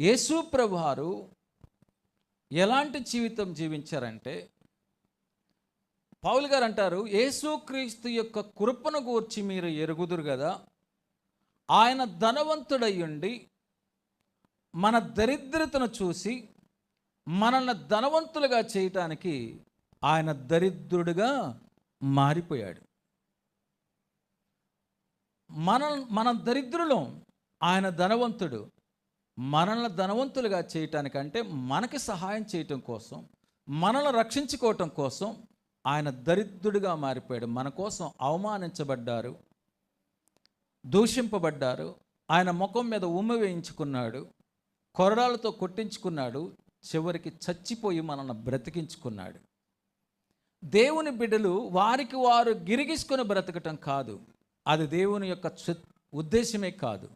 యేసు ప్రభువారు ఎలాంటి జీవితం జీవించారంటే పౌలు గారు అంటారు యేసుక్రీస్తు యొక్క కృపను గూర్చి మీరు ఎరుగుదురు కదా ఆయన ధనవంతుడయ్యుండి మన దరిద్రతను చూసి మనల్ని ధనవంతులుగా చేయటానికి ఆయన దరిద్రుడిగా మారిపోయాడు. మన మన దరిద్రులం ఆయన ధనవంతుడు. మనల్ని ధనవంతులుగా చేయటానికంటే మనకి సహాయం చేయటం కోసం మనల్ని రక్షించుకోవటం కోసం ఆయన దరిద్రుడిగా మారిపోయాడు. మన కోసం అవమానించబడ్డారు దూషింపబడ్డారు ఆయన ముఖం మీద ఉమ్మ వేయించుకున్నాడు కొరడాలతో కొట్టించుకున్నాడు చివరికి చచ్చిపోయి మనల్ని బ్రతికించుకున్నాడు. దేవుని బిడ్డలు వారికి వారు గిరిగించుకొని బ్రతకటం కాదు. అది దేవుని యొక్క ఉద్దేశమే కాదు.